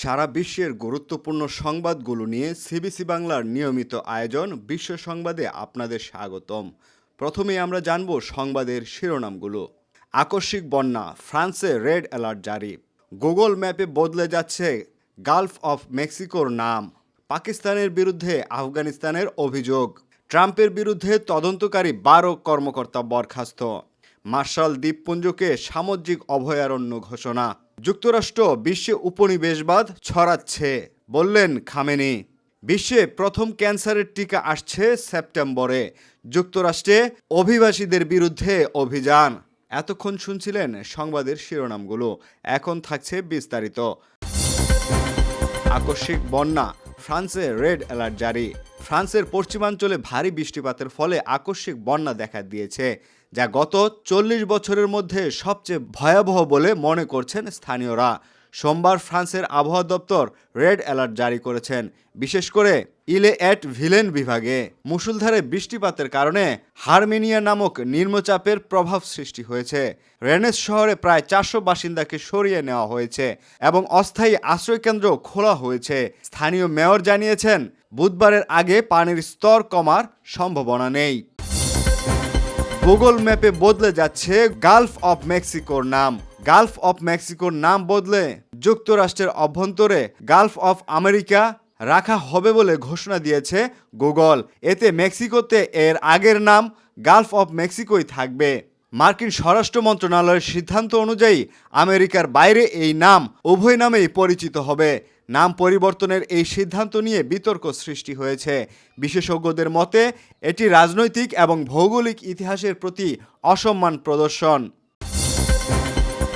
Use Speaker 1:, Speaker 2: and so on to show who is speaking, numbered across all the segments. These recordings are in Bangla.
Speaker 1: সারা বিশ্বের গুরুত্বপূর্ণ সংবাদগুলো নিয়ে সিবিসি বাংলার নিয়মিত আয়োজন বিশ্ব সংবাদে আপনাদের স্বাগতম। প্রথমে আমরা জানব সংবাদের শিরোনামগুলো। আকস্মিক বন্যা, ফ্রান্সে রেড অ্যালার্ট জারি। গুগল ম্যাপে বদলে যাচ্ছে গালফ অফ মেক্সিকোর নাম। পাকিস্তানের বিরুদ্ধে আফগানিস্তানের অভিযোগ। ট্রাম্পের বিরুদ্ধে তদন্তকারী বারো কর্মকর্তা বরখাস্ত। মার্শাল দ্বীপপুঞ্জকে সামুদ্রিক অভয়ারণ্য ঘোষণা। যুক্তরাষ্ট্র বিশ্বে উপনিবেশবাদ ছড়াচ্ছে, বললেন খামেনি। বিশ্বে প্রথম ক্যান্সারের টিকা আসছে সেপ্টেম্বরে। যুক্তরাষ্ট্রে অভিবাসীদের বিরুদ্ধে অভিযান। এতক্ষণ শুনছিলেন সংবাদের শিরোনামগুলো। এখন থাকছে বিস্তারিত। আকস্মিক বন্যা, ফ্রান্সে রেড অ্যালার্ট জারি। ফ্রান্সের পশ্চিমাঞ্চলে ভারী বৃষ্টিপাতের ফলে আকস্মিক বন্যা দেখা দিয়েছে। যা গত চল্লিশ বছরের মধ্যে সবচেয়ে ভয়াবহ বলে মনে করছেন স্থানীয়রা। সোমবার ফ্রান্সের আবহাওয়া দপ্তর রেড অ্যালার্ট জারি করেছেন। বিশেষ করে ইলে অ্যাট ভিলেন বিভাগে। মুষলধারে বৃষ্টিপাতের কারণে হারমেনিয়া নামক নিম্নচাপের প্রভাব সৃষ্টি হয়েছে। রেনেস শহরে প্রায় চারশো বাসিন্দাকে সরিয়ে নেওয়া হয়েছে এবং অস্থায়ী আশ্রয়কেন্দ্র খোলা হয়েছে। স্থানীয় মেয়র জানিয়েছেন, বুধবারের আগে পানির স্তর কমার সম্ভাবনা নেই। গুগল ম্যাপে বদলে যাচ্ছে গালফ অফ মেক্সিকোর নাম। গালফ অফ মেক্সিকোর নাম বদলে যুক্তরাষ্ট্রের অভ্যন্তরে গালফ অফ আমেরিকা রাখা হবে বলে ঘোষণা দিয়েছে গুগল। এতে মেক্সিকোতে এর আগের নাম গালফ অফ মেক্সিকোই থাকবে। মার্কিন স্বরাষ্ট্র মন্ত্রণালয়ের সিদ্ধান্ত অনুযায়ী আমেরিকার বাইরে এই নাম উভয় নামেই পরিচিত হবে। নাম পরিবর্তনের এই সিদ্ধান্ত নিয়ে বিতর্ক সৃষ্টি হয়েছে। বিশেষজ্ঞদের মতে, এটি রাজনৈতিক এবং ভৌগোলিক ইতিহাসের প্রতি অসম্মান প্রদর্শন।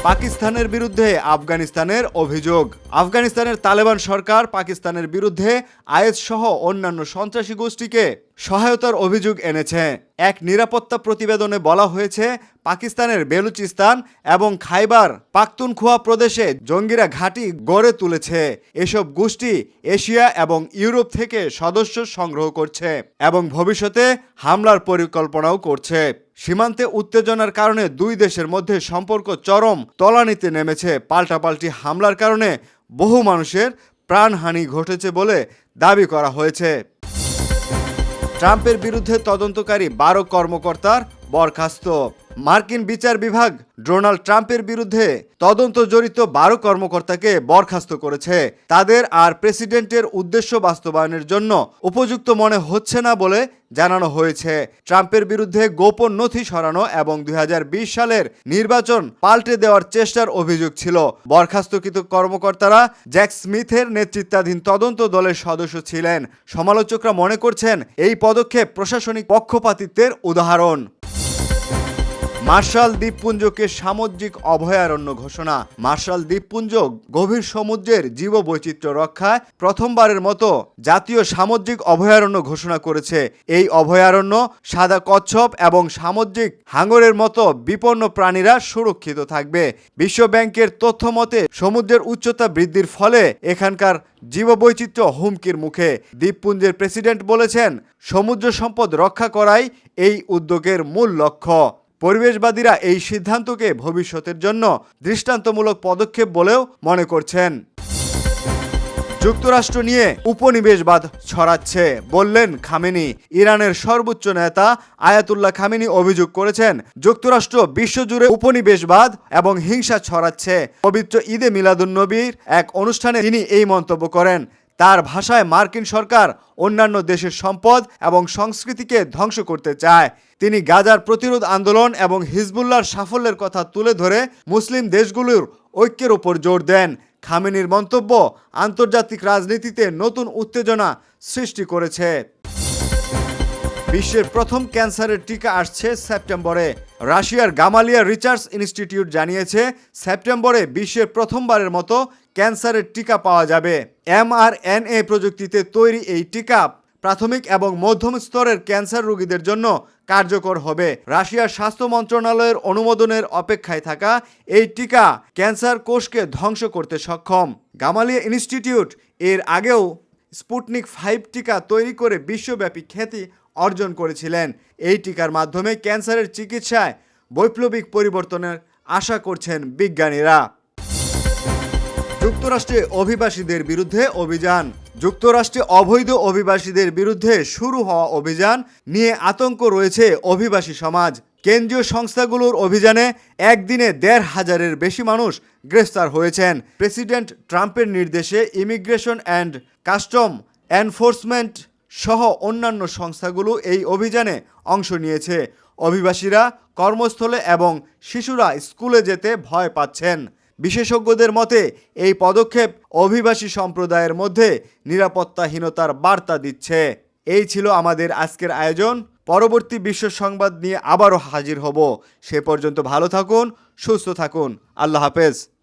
Speaker 1: পাকিস্তানের বিরুদ্ধে আফগানিস্তানের অভিযোগ। আফগানিস্তানের তালেবান সরকার পাকিস্তানের বিরুদ্ধে আয়েস সহ অন্যান্য সন্ত্রাসী গোষ্ঠীকে সহায়তার অভিযোগ এনেছে। এক নিরাপত্তা প্রতিবেদনে বলা হয়েছে, পাকিস্তানের বেলুচিস্তান এবং খাইবার পাখতুনখোয়া প্রদেশে জঙ্গিরা ঘাঁটি গড়ে তুলেছে। এসব গোষ্ঠী এশিয়া এবং ইউরোপ থেকে সদস্য সংগ্রহ করছে এবং ভবিষ্যতে হামলার পরিকল্পনাও করছে। সীমান্তে উত্তেজনার কারণে দুই দেশের মধ্যে সম্পর্ক চরম তলানিতে নেমেছে। পাল্টাপাল্টি হামলার কারণে বহু মানুষের প্রাণহানি ঘটেছে বলে দাবি করা হয়েছে। ট্রাম্পের বিরুদ্ধে তদন্তকারী বারো কর্মকর্তার বরখাস্ত। মার্কিন বিচার বিভাগ ডোনাল্ড ট্রাম্পের বিরুদ্ধে তদন্ত জড়িত বারো কর্মকর্তাকে বরখাস্ত করেছে। তাদের আর প্রেসিডেন্টের উদ্দেশ্য বাস্তবায়নের জন্য উপযুক্ত মনে হচ্ছে না বলে জানানো হয়েছে। ট্রাম্পের বিরুদ্ধে গোপন নথি সরানো এবং দুই হাজার বিশ সালের নির্বাচন পাল্টে দেওয়ার চেষ্টার অভিযোগ ছিল। বরখাস্তকৃত কর্মকর্তারা জ্যাক স্মিথের নেতৃত্বাধীন তদন্ত দলের সদস্য ছিলেন। সমালোচকরা মনে করছেন, এই পদক্ষেপ প্রশাসনিক পক্ষপাতিত্বের উদাহরণ। মার্শাল দ্বীপপুঞ্জকে সামুদ্রিক অভয়ারণ্য ঘোষণা। মার্শাল দ্বীপপুঞ্জ গভীর সমুদ্রের জীববৈচিত্র্য রক্ষায় প্রথমবারের মতো জাতীয় সামুদ্রিক অভয়ারণ্য ঘোষণা করেছে। এই অভয়ারণ্য সাদা কচ্ছপ এবং সামুদ্রিক হাঙরের মতো বিপন্ন প্রাণীরা সুরক্ষিত থাকবে। বিশ্ব ব্যাংকের তথ্য মতে, সমুদ্রের উচ্চতা বৃদ্ধির ফলে এখানকার জীববৈচিত্র্য হুমকির মুখে। দ্বীপপুঞ্জের প্রেসিডেন্ট বলেছেন, সমুদ্র সম্পদ রক্ষা করাই এই উদ্যোগের মূল লক্ষ্য। পরিবেশবাদীরা এই সিদ্ধান্তকে ভবিষ্যতের জন্য দৃষ্টান্তমূলক পদক্ষেপ বলেও মনে করছেন। যুক্তরাষ্ট্র নিয়ে উপনিবেশবাদ ছড়াচ্ছে, বললেন খামেনি। ইরানের সর্বোচ্চ নেতা আয়াতুল্লাহ খামেনি অভিযোগ করেছেন, যুক্তরাষ্ট্র বিশ্বজুড়ে উপনিবেশবাদ এবং হিংসা ছড়াচ্ছে। পবিত্র ঈদে মিলাদুন্নবীর এক অনুষ্ঠানে তিনি এই মন্তব্য করেন তার ভাষায় মার্কিন সরকার অন্যান্য দেশের সম্পদ এবং সংস্কৃতিকে ধ্বংস করতে চায়। তিনি গাজার প্রতিরোধ আন্দোলন এবং হিজবুল্লাহর সাফল্যের কথা তুলে ধরে মুসলিম দেশগুলোর ঐক্যের ওপর জোর দেন। খামেনির মন্তব্য আন্তর্জাতিক রাজনীতিতে নতুন উত্তেজনা সৃষ্টি করেছে। বিশ্বের প্রথম ক্যান্সারের টিকা আসছে সেপ্টেম্বরে। রাশিয়ার গামালিয়া রিসার্চ ইনস্টিটিউট জানিয়েছে, সেপ্টেম্বরে বিশ্বের প্রথমবারের মতো ক্যান্সারের টিকা পাওয়া যাবে। এমআরএনএ প্রযুক্তিতে তৈরি এই টিকা প্রাথমিক এবং মধ্যম স্তরের ক্যান্সার রোগীদের জন্য কার্যকর হবে। রাশিয়ার স্বাস্থ্য মন্ত্রণালয়ের অনুমোদনের অপেক্ষায় থাকা এই টিকা ক্যান্সার কোষকে ধ্বংস করতে সক্ষম। গামালিয়া ইনস্টিটিউট এর আগেও স্পুটনিক ফাইভ টিকা তৈরি করে বিশ্বব্যাপী খ্যাতি অর্জন করেছিলেন। এই টিকার মাধ্যমে ক্যান্সারের চিকিৎসায় বৈপ্লবিক পরিবর্তনের আশা করছেন বিজ্ঞানীরা। যুক্তরাষ্ট্রে অভিবাসীদের বিরুদ্ধে অভিযান। যুক্তরাষ্ট্রে অবৈধ অভিবাসীদের বিরুদ্ধে শুরু হওয়া অভিযান নিয়ে আতঙ্ক রয়েছে অভিবাসী সমাজ। কেন্দ্রীয় সংস্থাগুলোর অভিযানে একদিনে দেড় হাজারের বেশি মানুষ গ্রেফতার হয়েছেন। প্রেসিডেন্ট ট্রাম্পের নির্দেশে ইমিগ্রেশন অ্যান্ড কাস্টম এনফোর্সমেন্ট সহ অন্যান্য সংস্থাগুলো এই অভিযানে অংশ নিয়েছে। অভিবাসীরা কর্মস্থলে এবং শিশুরা স্কুলে যেতে ভয় পাচ্ছেন। বিশেষজ্ঞদের মতে, এই পদক্ষেপ অভিবাসী সম্প্রদায়ের মধ্যে নিরাপত্তাহীনতার বার্তা দিচ্ছে। এই ছিল আমাদের আজকের আয়োজন। পরবর্তী বিশ্ব সংবাদ নিয়ে আবারও হাজির হব। সে পর্যন্ত ভালো থাকুন, সুস্থ থাকুন। আল্লাহ হাফেজ।